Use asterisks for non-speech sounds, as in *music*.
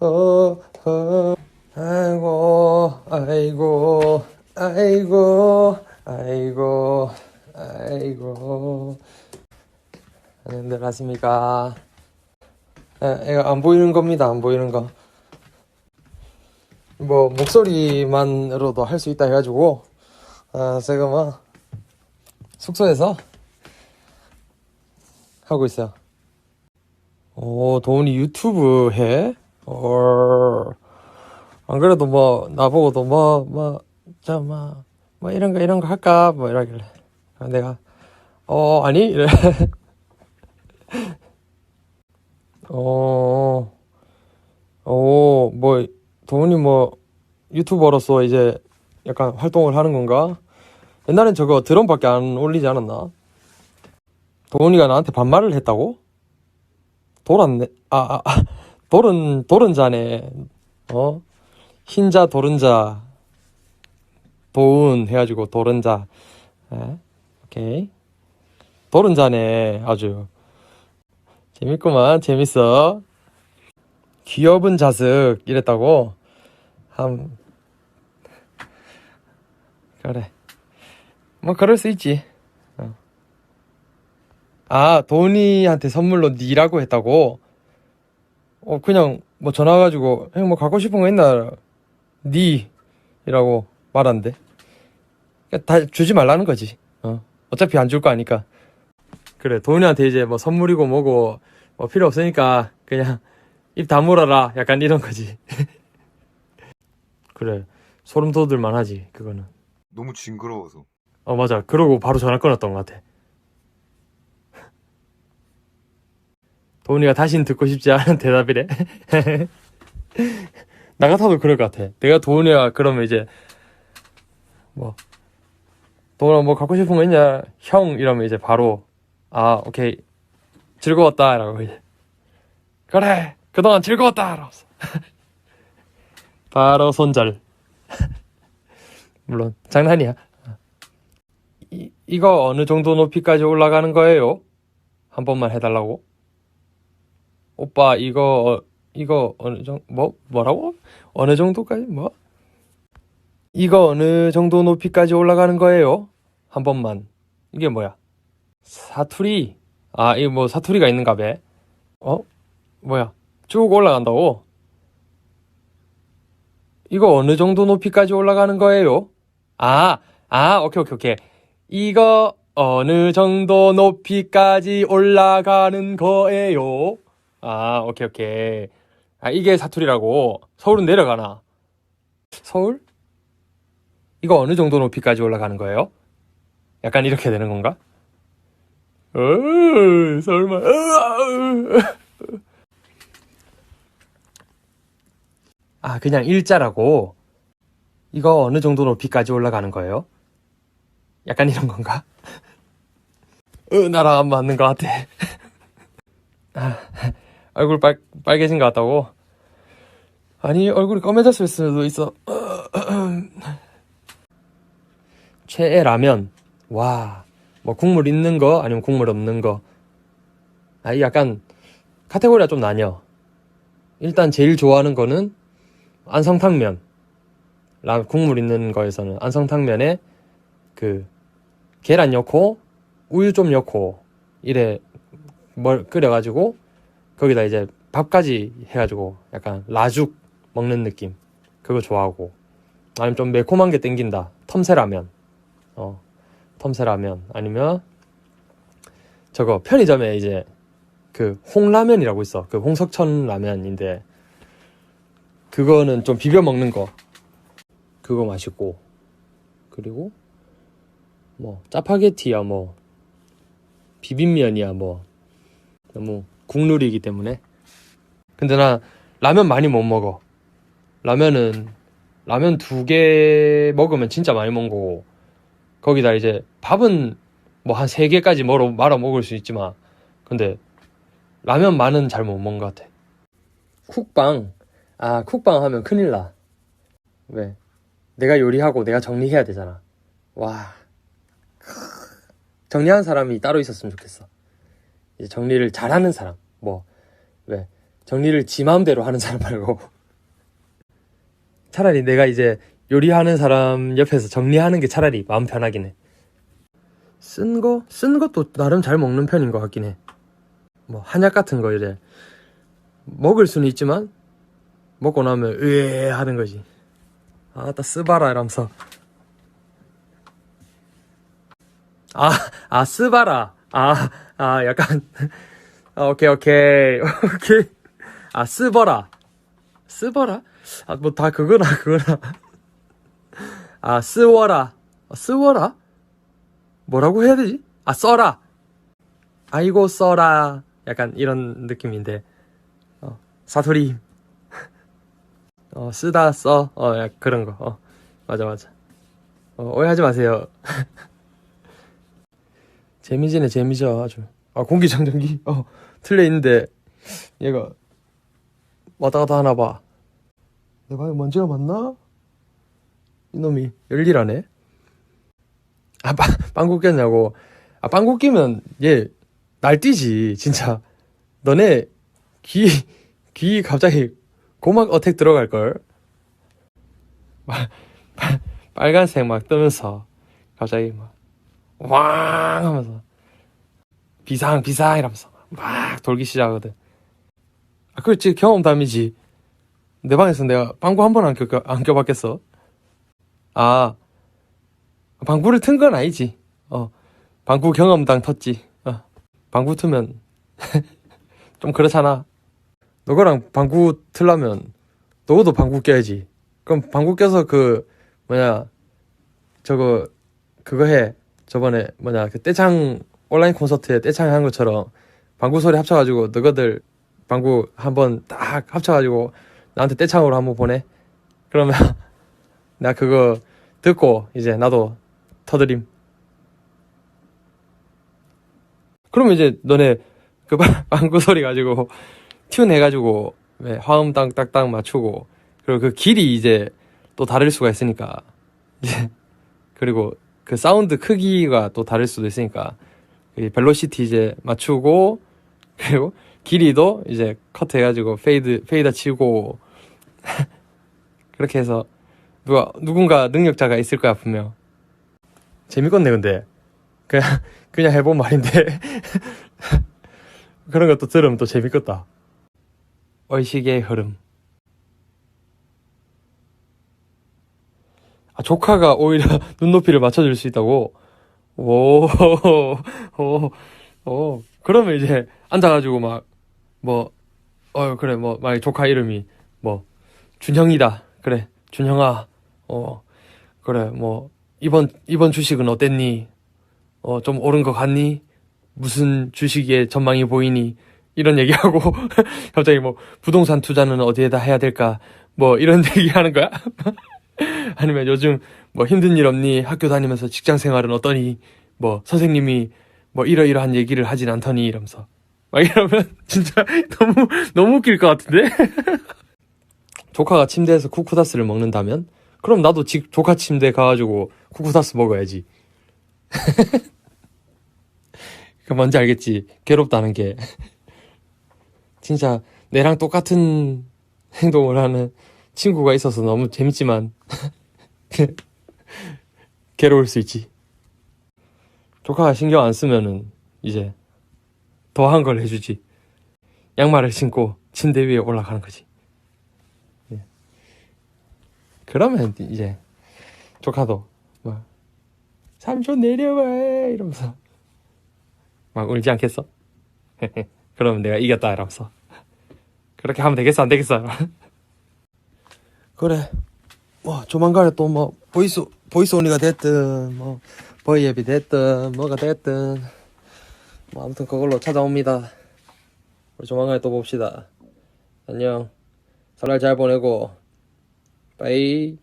어, 어. 아이고, 아이고, 아이고, 아이고, 아이고. 안녕들 하십니까? 에, 이거 안 보이는 겁니다, 안 보이는 거. 뭐, 목소리만으로도 할 수 있다 해가지고, 아, 제가 뭐, 숙소에서 하고 있어요. 오, 도훈이 유튜브 해? 어, 안 그래도 뭐, 나보고도 뭐, 뭐, 저, 뭐, 뭐, 이런 거, 이런 거 할까? 뭐, 이러길래. 아, 내가, 어, 아니? 이래. *laughs* 어, 어, 뭐, 도훈이 뭐, 유튜버로서 이제 약간 활동을 하는 건가? 옛날엔 저거 드럼밖에 안 올리지 않았나? 도훈이가 나한테 반말을 했다고? 돌았네. 아, 아, 아. 돌은, 돌은 자네. 어? 흰자, 도른자. 도운 해가지고 도른자. 에? 오케이. 도른자네. 아주. 재밌구만. 재밌어. 귀여운 자석. 이랬다고? 함. 그래. 뭐, 그럴 수 있지. 어. 아, 도훈이한테 선물로 니라고 했다고? 어, 그냥, 뭐, 전화 가지고, 형, 뭐, 갖고 싶은 거 있나? 니라고 말한대. 그러니까 다 주지 말라는 거지. 어. 어차피 안 줄 거 아니까. 그래, 도훈이한테 이제 뭐, 선물이고 뭐고, 뭐, 필요 없으니까, 그냥, 입 다물어라. 약간 이런 거지. *laughs* 그래, 소름 돋을 만 하지, 그거는. 너무 징그러워서. 어, 맞아. 그러고 바로 전화 끊었던 것 같아. 도훈이가 다시는 듣고 싶지 않은 *laughs* 대답이래. *laughs* 나 같아도 그럴 것 같아. 내가 도훈이가 그러면 이제, 뭐, 도훈아 뭐 갖고 싶은 거 있냐? 형, 이러면 이제 바로, 아, 오케이. 즐거웠다. 라고 이제. 그래! 그동안 즐거웠다! 라고. *laughs* 바로 손절. 물론, 장난이야. 이, 이거 어느 정도 높이까지 올라가는 거예요? 한 번만 해달라고? 오빠, 이거, 어, 이거 어느 정도, 뭐, 뭐라고? 어느 정도까지, 뭐? 이거 어느 정도 높이까지 올라가는 거예요? 한 번만. 이게 뭐야? 사투리. 아, 이거 뭐 사투리가 있는가 봐. 어? 뭐야? 쭉 올라간다고? 이거 어느 정도 높이까지 올라가는 거예요? 아, 아, 오케이, 오케이, 오케이. 이거 어느 정도 높이까지 올라가는 거예요? 아, 오케이, 오케이. 아, 이게 사투리라고. 서울은 내려가나? 서울? 이거 어느 정도 높이까지 올라가는 거예요? 약간 이렇게 되는 건가? 어, 설마. 아, 그냥 일자라고. 이거 어느 정도 높이까지 올라가는 거예요? 약간 이런 건가? 어, 나랑 안 맞는 것 같아. 아, 얼굴 빨, 빨개진 것 같다고? 아니, 얼굴이 검해졌을 수도 있어. *clears throat* 최애 라면. 와, 뭐 국물 있는 거, 아니면 국물 없는 거. 아, 이 약간 카테고리가 좀 나뉘어. 일단 제일 좋아하는 거는 안성탕면. 라, 국물 있는 거에서는 안성탕면에 그 계란 넣고 우유 좀 넣고 이래 뭘 끓여가지고 거기다 이제 밥까지 해가지고 약간 라죽 먹는 느낌. 그거 좋아하고. 아니면 좀 매콤한 게 땡긴다. 텀새라면. 어 텀새라면. 아니면 저거 편의점에 이제 그 홍라면이라고 있어. 그 홍석천 라면인데 그거는 좀 비벼 먹는 거. 그거 맛있고. 그리고 뭐 짜파게티야 뭐. 비빔면이야 뭐. 너무 국룰이기 때문에. 근데 나 라면 많이 못 먹어. 라면은 라면 두 개 먹으면 진짜 많이 먹은 거고. 거기다 이제 밥은 뭐 한 세 개까지 말아, 말아 먹을 수 있지만. 근데 라면 많은 잘 못 먹은 것 같아. 쿡방 아 쿡방 하면 큰일 나. 왜? 내가 요리하고 내가 정리해야 되잖아. 와. 정리하는 사람이 따로 있었으면 좋겠어. 이제 정리를 잘하는 사람. 뭐, 왜, 정리를 지 마음대로 하는 사람 말고 차라리 내가 이제 요리하는 사람 옆에서 정리하는 게 차라리 마음 편하긴 해. 쓴 거? 쓴 것도 나름 잘 먹는 편인 것 같긴 해. 뭐 한약 같은 거 이제 먹을 수는 있지만 먹고 나면 으에 하는 거지. 아 따 쓰바라 이러면서 아, 아 쓰바라 아, 아 약간 *laughs* 아, 오케이 오케이. *laughs* 오케이. 아 쓰버라. 쓰버라? 아 뭐 다 그거나 그거나. 아 쓰워라. 아, 쓰워라? 뭐라고 해야 되지? 아 써라. 아이고 써라. 약간 이런 느낌인데. 어, 사투리. *laughs* 어 쓰다 써 어 그런 거. 어, 맞아 맞아. 어, 오해하지 마세요 재미지네 재미져 아주 아 공기청정기 어 틀려 있는데 얘가 왔다 갔다 하나 봐. 내 방에 먼지가 많나? 이놈이 열일하네. 아 빵, 빵구 꼈냐고. 아 빵구 끼면 얘 날뛰지 진짜. 너네 귀 귀 갑자기 고막 어택 들어갈 걸. 빨간색 막 뜨면서 갑자기 막 왕 하면서 비상 비상 이러면서 막 돌기 시작하거든. 아, 그렇지 경험담이지. 내 방에서 내가 방구 한 번안 껴, 안 껴봤겠어? 아, 방구를 튼 건 아니지. 어, 방구 경험담 텄지. 어, 방구 트면 *laughs* 좀 그렇잖아. 너거랑 방구 틀라면 너도 방구 껴야지. 그럼 방구 껴서 그 뭐냐 저거 그거 해. 저번에 뭐냐 그 떼창 온라인 콘서트에 떼창 한 것처럼 방구 소리 합쳐가지고 너희들 방구 한번 딱 합쳐가지고 나한테 떼창으로 한번 보내. 그러면 *laughs* 나 그거 듣고 이제 나도 터드림. 그러면 이제 너네 그 방- *laughs* 방구 소리 가지고 튠 해가지고 왜 화음 땅딱딱 맞추고 그리고 그 길이 이제 또 다를 수가 있으니까 *laughs* 이제 그리고 그 사운드 크기가 또 다를 수도 있으니까. 이 벨로시티 이제 맞추고 *laughs* 그리고 길이도 이제 컷 해가지고 페이드 페이더 치고. *laughs* 그렇게 해서 누가 누군가 능력자가 있을 거야 분명. 재밌겠네 근데. 그냥 *laughs* 그냥 해본 말인데. 그런 것도 들으면 또 재밌겠다. 의식의 흐름 아 조카가 오히려 *laughs* 눈높이를 맞춰줄 수 있다고 오, *laughs* 오, 오. 그러면 이제 앉아가지고 막, 뭐, 어, 그래, 뭐, 만약 조카 이름이, 뭐, 준형이다. 그래, 준형아, 어, 그래, 뭐, 이번, 이번 주식은 어땠니? 어, 좀 오른 것 같니? 무슨 주식에 전망이 보이니? 이런 얘기하고, *laughs* 갑자기 뭐, 부동산 투자는 어디에다 해야 될까? 뭐, 이런 얘기 하는 거야? 아니면 요즘 뭐 힘든 일 없니? 학교 다니면서 직장 생활은 어떠니? 뭐 선생님이 뭐 이러이러한 얘기를 하진 않더니 이러면서 막 이러면 *laughs* 진짜 너무 너무 웃길 것 같은데? *laughs* 조카가 침대에서 쿠쿠다스를 먹는다면 그럼 나도 직 조카 침대 가가지고 쿠쿠다스 먹어야지. *laughs* 그 뭔지 알겠지? 괴롭다는 게 진짜 내랑 똑같은 행동을 하는 친구가 있어서 너무 재밌지만 *laughs* 괴로울 수 있지. 조카가 신경 안 쓰면은 이제 더한 걸 해주지. 양말을 신고 침대 위에 올라가는 거지. 예. 그러면 이제 조카도 막 삼촌 내려와 이러면서 막 울지 않겠어? *laughs* 그러면 내가 이겼다 이러면서 그렇게 하면 되겠어 안 되겠어? *laughs* 그래 뭐 조만간에 또 뭐 보이스 보이스 온리가 됐든 뭐 보이앱이 됐든 뭐가 됐든 뭐 아무튼 그걸로 찾아옵니다. 우리 조만간에 또 봅시다. 안녕. 설날 잘 보내고 빠이.